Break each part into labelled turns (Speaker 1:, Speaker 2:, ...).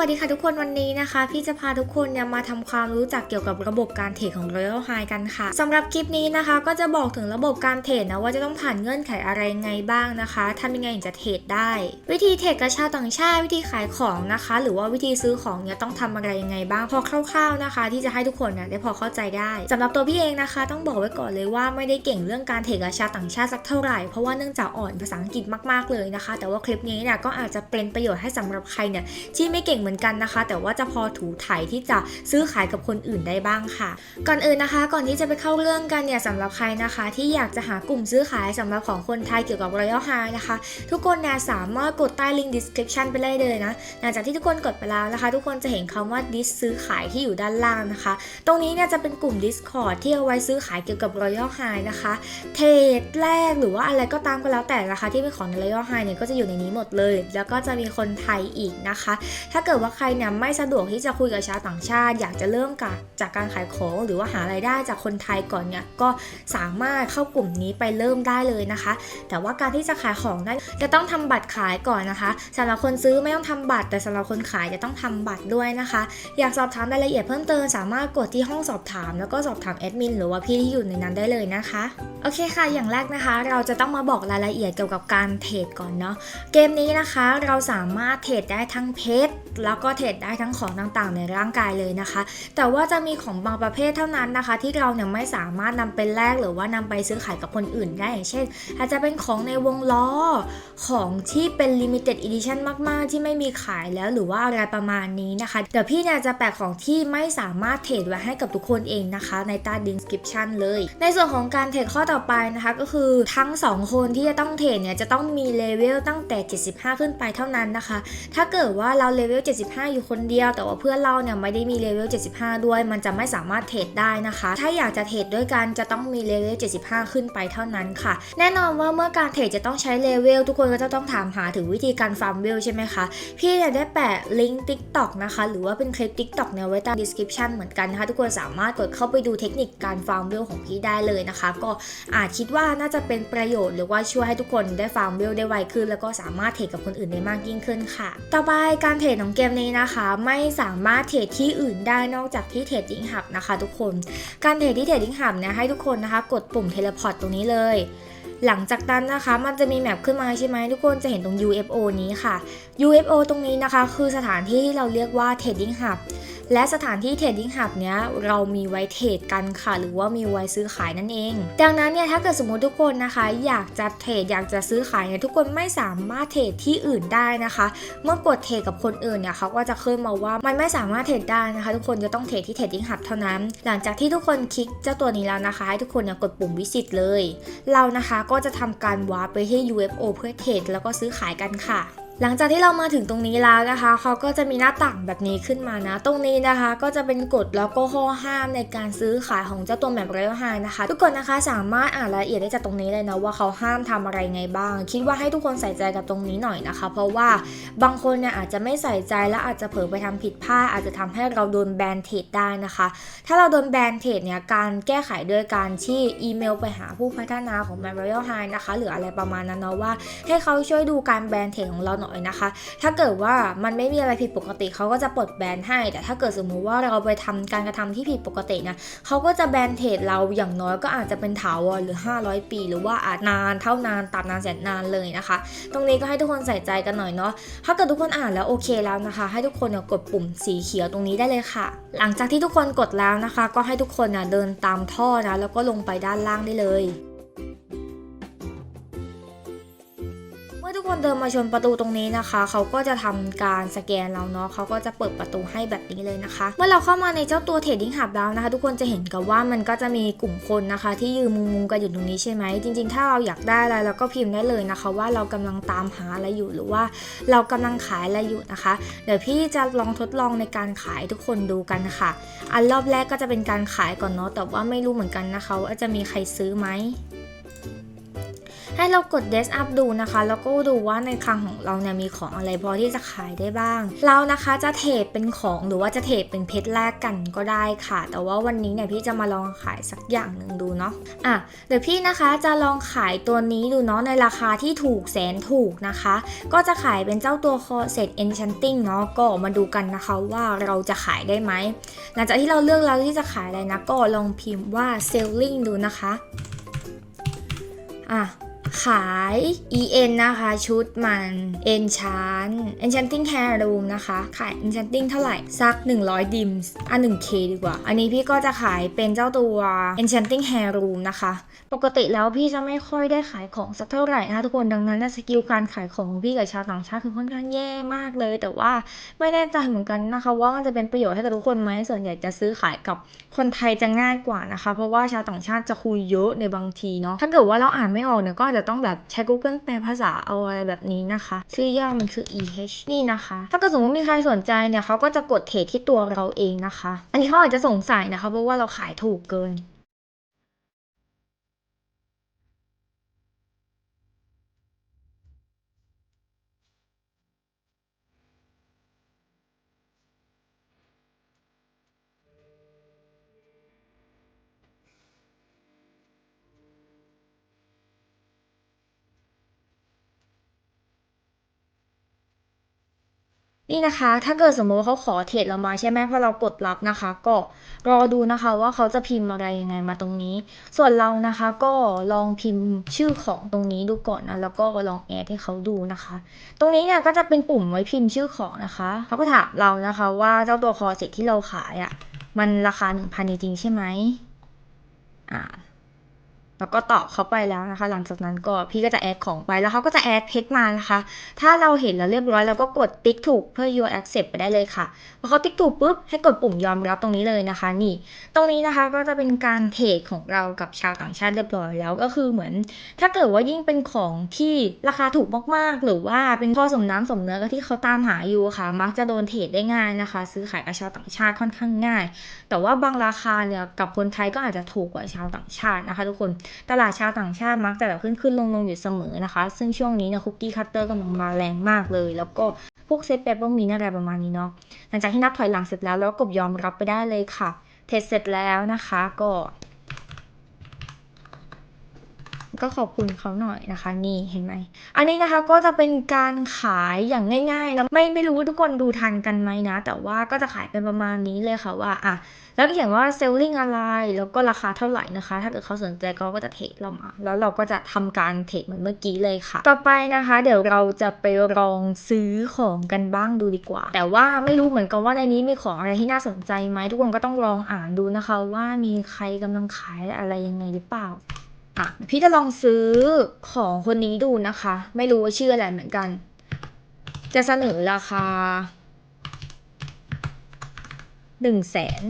Speaker 1: วัสดีค่ะทุกคนวันนี้นะคะ พี่จะพาทุกคนเนี่ยมาทำความรู้จักเกี่ยวกับระบบการเทรดของ Royal High กันค่ะสำหรับคลิปนี้นะคะ ก็จะบอกถึงระบบการเทรดนะว่าจะต้องผ่านเงื่อนไขอะไรไงบ้างนะคะทำยังไงถึงจะเทรดได้ วิธีเทรดกระชาวต่างชาติวิธีขายของนะคะ หรือว่าวิธีซื้อของเนี่ยต้องทำอะไรยังไงบ้างพอคร่าวๆนะคะ ที่จะให้ทุกคนเนี่ยได้พอเข้าใจได้สำหรับตัวพี่เองนะคะ ต้องบอกไว้ก่อนเลยว่าไม่ได้เก่งเรื่องการเทรดกระชาวต่างชาติสักเท่าไหร่เพราะว่าเนื่องจากอ่อนภาษาอังกฤษมากๆเลยนะคะ แต่ว่าคลิปนี้เนี่ยก็อาจจะเป็นประโยชน์ให้สำหรับใครเนี่ยที่ไม่เก่งเหมือนกันนะคะ แต่ว่าจะพอถูถ่ายที่จะซื้อขายกับคนอื่นได้บ้างค่ะ ก่อนอื่นนะคะ ก่อนที่จะไปเข้าเรื่องกันเนี่ยสำหรับใครนะคะ ที่อยากจะหากลุ่มซื้อขายสำหรับของคนไทยเกี่ยวกับ Royal High นะคะ ทุกคนเนี่ยสามารถกดใต้ลิงก์ description ไปได้เลยนะหลังจากที่ทุกคนกดไปแล้วนะคะ ทุกคนจะเห็นคำว่า dis ซื้อขายที่อยู่ด้านล่างนะคะ ตรงนี้เนี่ยจะเป็นกลุ่ม Discord ที่เอาไว้ซื้อขายเกี่ยวกับ Royal High นะคะ เทรดแรกหรือว่าอะไรก็ตามก็แล้วแต่นะคะ ที่เป็นของใน Royal High เนี่ยก็จะอยู่ในนี้หมดเลย แล้วก็จะมีคนไทยอีกนะคะ ถ้าเกิดว่าใครเนี่ยไม่สะดวกที่จะคุยกับชาวต่างชาติ อยากจะเริ่มกับจากการขายของ หรือว่าหารายได้จากคนไทยก่อนเนี่ยก็สามารถเข้ากลุ่มนี้ไปเริ่มได้เลยนะคะ แต่ว่าการที่จะขายของได้จะต้องทำบัตรขายก่อนนะคะสำหรับคนซื้อไม่ต้องทำบัตร แต่สำหรับคนขายจะต้องทำบัตรด้วยนะคะ อยากสอบถามรายละเอียดเพิ่มเติมสามารถกดที่ห้องสอบถาม แล้วก็สอบถามแอดมินหรือว่าพี่ที่อยู่ในนั้นได้เลยนะคะโอเคค่ะ อย่างแรกนะคะ เราจะต้องมาบอกรายละเอียดเกี่ยวกับการเทรดก่อนเนาะ เกมนี้นะคะเราสามารถเทรดได้ทั้งเพชรแล้วก็เทรดได้ทั้งของต่างๆ ในร่างกายเลยนะคะ แต่ว่าจะมีของบางประเภทเท่านั้นนะคะ ที่เราเนี่ยไม่สามารถนำไปแลกหรือว่านำไปซื้อขายกับคนอื่นได้ อย่างเช่น อาจจะเป็นของในวงล้อ ของที่เป็น limited edition มากๆ ที่ไม่มีขายแล้วหรือว่าอะไรประมาณนี้นะคะ เดี๋ยวพี่เนี่ยจะแปะของที่ไม่สามารถเทรดไว้ให้กับทุกคนเองนะคะ ในใต้ description เลย ในส่วนของการเทรดข้อต่อไปนะคะก็คือทั้ง 2 คนที่จะต้องเทรดเนี่ยจะต้องมีเลเวลตั้งแต่ 75 ขึ้นไปเท่านั้นนะคะ ถ้าเกิดว่าเราเลเวล 75 อยู่คนเดียว แต่ว่าเพื่อนเราเนี่ยไม่ได้มีเลเวล 75 ด้วย มันจะไม่สามารถเทรดได้นะคะ ถ้าอยากจะเทรดด้วยกันจะต้องมีเลเวล 75 ขึ้นไปเท่านั้นค่ะ แน่นอนว่าเมื่อการเทรดจะต้องใช้เลเวลทุกคนก็จะต้องถามหาถึงวิธีการฟาร์มเวลใช่ไหมคะ พี่เนี่ยได้แปะลิงก์ TikTok นะคะ หรือว่าเป็นคลิป TikTok เนี่ยไว้ใต้ description เหมือนกันนะคะทุกคนสามารถกดเข้าไปดูเทคนิคการฟาร์มเวลของพี่ได้เลยนะคะ ก็อาจคิดว่าน่าจะเป็นประโยชน์หรือว่าช่วยให้ทุกคนได้ฟาร์มเวลได้ไวขึ้น แล้วก็สามารถเทรดกับคนอื่นได้มากยิ่งขึ้นค่ะ ต่อไปการเทรดของเกมนี้นะคะ ไม่สามารถเทรดที่อื่นได้นอกจากที่เทรดดิ้งหับนะคะ ทุกคน การเทรดที่เทรดดิ้งหับเนี่ยให้ทุกคนนะคะกดปุ่มเทเลพอร์ตตรงนี้เลยหลังจากนั้นนะคะ มันจะมีแมปขึ้นมาใช่ไหมทุกคนจะเห็นตรง UFO นี้ค่ะ UFO ตรงนี้นะคะ คือสถานที่ที่เราเรียกว่า Trading Hub และสถานที่ Trading Hub เนี้ยเรามีไว้เทรดกันค่ะ หรือว่ามีไว้ซื้อขายนั่นเอง ดังนั้นเนี่ยถ้าเกิดสมมติทุกคนนะคะ อยากจะเทรดอยากจะซื้อขายเนี่ยทุกคนไม่สามารถเทรดที่อื่นได้นะคะ เมื่อกดเทรดกับคนอื่นเนี่ยเขาก็จะขึ้นมาว่ามันไม่สามารถเทรดได้นะคะ ทุกคนจะต้องเทรดที่ Trading Hub เท่านั้น หลังจากที่ทุกคนคลิกเจ้าตัวนี้แล้วนะคะ ให้ทุกคนเนี่ยกดปุ่มวิสิตเลย เรานะคะก็จะทำการวาร์ปไปที่ UFO เพื่อเทรดแล้วก็ซื้อขายกันค่ะ หลังจากที่เรามาถึงตรงนี้แล้วนะคะเขาก็จะมีหน้าต่างแบบนี้ขึ้นมานะ ตรงนี้นะคะ ก็จะเป็นกฎแล้วก็ข้อห้ามในการซื้อขายของเจ้าตัวแมปเรลไฮนะคะ ทุกคนนะคะสามารถอ่านรายละเอียดได้จากตรงนี้เลยนะว่าเขาห้ามทำอะไรไงบ้าง คิดว่าให้ทุกคนใส่ใจกับตรงนี้หน่อยนะคะ เพราะว่าบางคนเนี่ยอาจจะไม่ใส่ใจและอาจจะเผลอไปทำผิดพลาดอาจจะทำให้เราโดนแบนเทรดได้นะคะ ถ้าเราโดนแบนเทรดเนี่ยการแก้ไขด้วยการที่อีเมลไปหาผู้พัฒนาของ m a r i a l High นะคะหรืออะไรประมาณนั้นเนาะว่า ให้เขาช่วยดูการแบนเทรดของเราหน่อยนะคะ ถ้าเกิดว่ามันไม่มีอะไรผิดปกติเขาก็จะปลดแบนให้ แต่ถ้าเกิดสมมุติว่าเราไปทำการกระทำที่ผิดปกตินะเขาก็จะแบนเทรดเราอย่างน้อยก็อาจจะเป็นถาวรหรือ 500 ปี หรือว่าอาจนานเท่านานตับนานแสนนานเลยนะคะ ตรงนี้ก็ให้ทุกคนใส่ใจกันหน่อยเนาะถ้าเกิดทุกคนอ่านแล้วโอเคแล้วนะคะ ให้ทุกคนกดปุ่มสีเขียวตรงนี้ได้เลยค่ะ หลังจากที่ทุกคนกดแล้วนะคะ ก็ให้ทุกคนนี่ยเดินตามท่อนะแล้วก็ลงไปด้านล่างได้เลย คนเดินมาชนประตูตรงนี้นะคะ เขาก็จะทำการสแกนเราเนาะเขาก็จะเปิดประตูให้แบบนี้เลยนะคะ เมื่อเราเข้ามาในเจ้าตัว Trading Hub แล้วนะคะ ทุกคนจะเห็นกับว่ามันก็จะมีกลุ่มคนนะคะ ที่ยืนมุงๆกันอยู่ตรงนี้ใช่ไหมจริง ๆ ถ้าเราอยากได้อะไรเราก็พิมพ์ได้เลยนะคะ ว่าเรากำลังตามหาอะไรอยู่หรือว่า เรากำลังขายอะไรอยู่นะคะ เดี๋ยวพี่จะลองทดลองในการขายทุกคนดูกันค่ะ อันรอบแรกก็จะเป็นการขายก่อนเนาะแต่ว่าไม่รู้เหมือนกันนะคะว่าจะมีใครซื้อไหม ให้เรากด Desk Up ดูนะคะ แล้วก็ดูว่าในคลังของเราเนี่ยมีของอะไรพอที่จะขายได้บ้าง เรานะคะจะเทรดเป็นของหรือว่าจะเทรดเป็นเพชรแลกกันก็ได้ค่ะ แต่ว่าวันนี้เนี่ยพี่จะมาลองขายสักอย่างหนึ่งดูเนาะอะเดี๋ยวพี่นะคะจะลองขายตัวนี้ดูเนาะในราคาที่ถูกแสนถูกนะคะ ก็จะขายเป็นเจ้าตัวคอเซต Enchanting เนาะก็มาดูกันนะคะว่าเราจะขายได้ไหมหลังจากที่เราเลือกแล้วที่จะขายอะไรนะก็ลองพิมพ์ว่า selling ดูนะคะอะ ขาย en นะคะ ชุดมัน enchant enchanting hair room นะคะ ขาย enchanting เท่าไหร่ สัก 100 dims อะ 1k ดีกว่า อันนี้พี่ก็จะขายเป็นเจ้าตัว enchanting hair room นะคะ ปกติแล้วพี่จะไม่ค่อยได้ขายของสักเท่าไหร่นะทุกคนดังนั้นนะสกิลการขายของของพี่กับชาวต่างชาติคือค่อนข้างแย่มากเลย แต่ว่าไม่แน่ใจเหมือนกันนะคะ ว่ามันจะเป็นประโยชน์ให้กับทุกคนไหมส่วนใหญ่จะซื้อขายกับคนไทยจะง่ายกว่านะคะ เพราะว่าชาวต่างชาติจะคุยเยอะในบางทีเนาะถ้าเกิดว่าเราอ่านไม่ออกเนี่ยก็อาจจะต้องแบบใช้ Google แปลภาษาเอาอะไรแบบนี้นะคะ ชื่อย่อมันคือ EH นี่นะคะ ถ้าเกิดสมมติมีใครสนใจเนี่ยเขาก็จะกดเทรดที่ตัวเราเองนะคะ อันนี้เขาอาจจะสงสัยนะคะเพราะว่าเราขายถูกเกิน นี่นะคะ ถ้าเกิดสมมติว่าเขาขอเทรดเรามาใช่ไหมพอเรากดรับนะคะ ก็รอดูนะคะว่าเขาจะพิมพ์อะไรยังไงมาตรงนี้ ส่วนเรานะคะก็ลองพิมพ์ชื่อของตรงนี้ดูก่อนนะแล้วก็ลองแอดให้เขาดูนะคะ ตรงนี้เนี่ยก็จะเป็นปุ่มไว้พิมพ์ชื่อของนะคะเขาก็ถามเรานะคะ ว่าเจ้าตัวคอเซ็ตที่เราขายอะ่ะมันราคาหนึ่งพันจริงๆใช่ไหมอ่า แล้วก็ตอบเขาไปแล้วนะคะ หลังจากนั้นก็พี่ก็จะแอดของไปแล้วเขาก็จะแอดเพจมานะคะ ถ้าเราเห็นแล้วเรียบร้อยเราก็กดติ๊กถูกเพื่อ your accept ไปได้เลยค่ะพอเขาติ๊กถูกปุ๊บให้กดปุ่มยอมรับตรงนี้เลยนะคะ นี่ ตรงนี้นะคะก็จะเป็นการเทรดของเรากับชาวต่างชาติเรียบร้อยแล้วก็คือเหมือน ถ้าเกิดว่ายิ่งเป็นของที่ราคาถูกมากๆ หรือว่าเป็นข้อสมน้ำสมเนื้อก็ที่เขาตามหาอยู่ค่ะ มักจะโดนเทรดได้ง่ายนะคะ ซื้อขายกับชาวต่างชาติค่อนข้างง่าย แต่ว่าบางราคาเนี่ยกับคนไทยก็อาจจะถูกกว่าชาวต่างชาตินะคะ ทุกคนตลาดชาวต่างชาติมักจะแบบขึ้นขึ้นลงลงอยู่เสมอนะคะ ซึ่งช่วงนี้เนี่ยคุกกี้คัตเตอร์กำลังมาแรงมากเลย แล้วก็พวกเซตแปเปอร์มินอะไรประมาณนี้เนาะหลังจากที่นับถอยหลังเสร็จแล้วแล้วก็กดยอมรับไปได้เลยค่ะเทสเสร็จแล้วนะคะก็ ก็ขอบคุณเขาหน่อยนะคะ นี่เห็นไหมอันนี้นะคะก็จะเป็นการขายอย่างง่ายๆนะไม่ไม่รู้ทุกคนดูทันกันไหมนะ แต่ว่าก็จะขายเป็นประมาณนี้เลยค่ะว่าอะแล้วเขียนว่า selling อะไร แล้วก็ราคาเท่าไหร่นะคะ ถ้าเกิดเขาสนใจเขาก็จะเทรดเรามา แล้วเราก็จะทำการเทรดเหมือนเมื่อกี้เลยค่ะ ต่อไปนะคะ เดี๋ยวเราจะไปลองซื้อของกันบ้างดูดีกว่า แต่ว่าไม่รู้เหมือนกันว่าในนี้มีของอะไรที่น่าสนใจไหมทุกคนก็ต้องลองอ่านดูนะคะ ว่ามีใครกำลังขายอะไรยังไงหรือเปล่า อะพี่จะลองซื้อของคนนี้ดูนะคะ ไม่รู้ว่าชื่ออะไรเหมือนกัน จะเสนอราคาหนึ่งแสน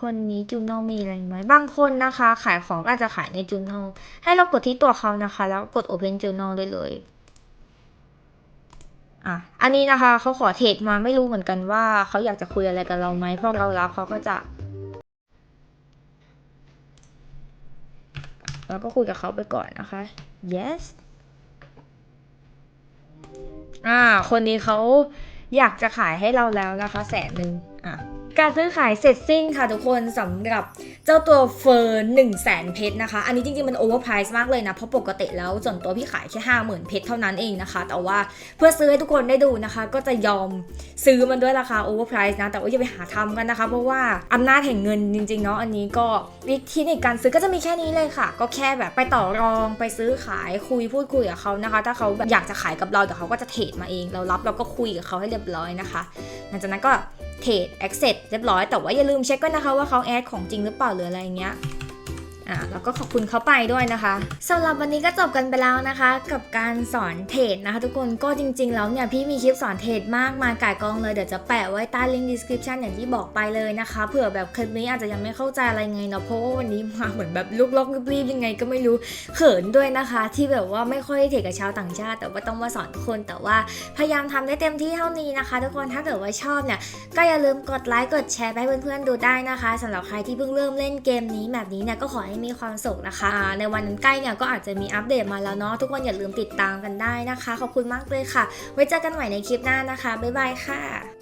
Speaker 1: คนนี้จูโน่มีอะไรไหมบางคนนะคะ ขายของอาจจะขายในจูโน่ให้เรากดที่ตัวเขานะคะ แล้วกด Open Journal ได้เลยอะอันนี้นะคะเขาขอเทรดมาไม่รู้เหมือนกันว่าเขาอยากจะคุยอะไรกับเราไหมเพราะเรารับเขาก็จะแล้วก็คุยกับเขาไปก่อนนะคะ yes อ่า คนนี้เขาอยากจะขายให้เราแล้วนะคะ แสนหนึ่ง การซื้อขายเสร็จสิ้นค่ะทุกคนสำหรับเจ้าตัวเฟอร์1 0 0 0 0แสนเพชรนะคะ อันนี้จริงๆ มันโอเวอร์ไพรส์มากเลยนะ เพราะปกติแล้วส่วนตัวพี่ขายแค่50,000เพชรเท่านั้นเองนะคะ แต่ว่าเพื่อซื้อให้ทุกคนได้ดูนะคะ ก็จะยอมซื้อมันด้วยราคาโอเวอร์ไพรส์นะ แต่ว่าอย่าไปหาทำกันนะคะ เพราะว่าอำนาจแห่งเงินจริงๆเนาะอันนี้ก็วิธีในการซื้อก็จะมีแค่นี้เลยค่ะ ก็แค่แบบไปต่อรองไปซื้อขายคุยพูดคุยกับเขานะคะ ถ้าเขาแบบอยากจะขายกับเราเดี๋ยวเขาก็จะเทรดมาเอง เรารับเราก็คุยกับเขาให้เรียบร้อยนะคะหลังจากนั้นก็ เทรดแอคเซสเรียบร้อย แต่ว่าอย่าลืมเช็คด้วยนะคะว่าเขาแอดของจริงหรือเปล่าหรืออะไรเงี้ย อ่าแล้วก็ขอบคุณเขาไปด้วยนะคะสำหรับวันนี้ก็จบกันไปแล้วนะคะ กับการสอนเทรดนะคะ ทุกคนก็จริง ๆ แล้วเนี่ยพี่มีคลิปสอนเทรดมากมายก่ายกองเลยเดี๋ยวจะแปะไว้ใต้ลิงก์ description อย่างที่บอกไปเลยนะคะเผื่อแบบคลิปนี้อาจจะยังไม่เข้าใจอะไรไงเนาะเพราะว่าวันนี้มาเหมือนแบบลุกลกรีบๆยังไงก็ไม่รู้เขินด้วยนะคะ ที่แบบว่าไม่ค่อยเทรดกับชาวต่างชาติ แต่ว่าต้องมาสอนทุกคนแต่ว่าพยายามทำได้เต็มที่เท่านี้นะคะ ทุกคนถ้าเกิดว่าชอบเนี่ยก็อย่าลืมกดไลค์กดแชร์ไปให้เพื่อนๆดูได้นะคะสำหรับใครที่เพิ่งเริ่มเล่นเกมนี้แบบนี้เนี่ยก็ขอให้มีความสุขนะคะ ในวันนั้นใกล้เนี่ยก็อาจจะมีอัปเดตมาแล้วเนาะทุกคนอย่าลืมติดตามกันได้นะคะ ขอบคุณมากเลยค่ะ ไว้เจอกันใหม่ในคลิปหน้านะคะ บ๊ายบายค่ะ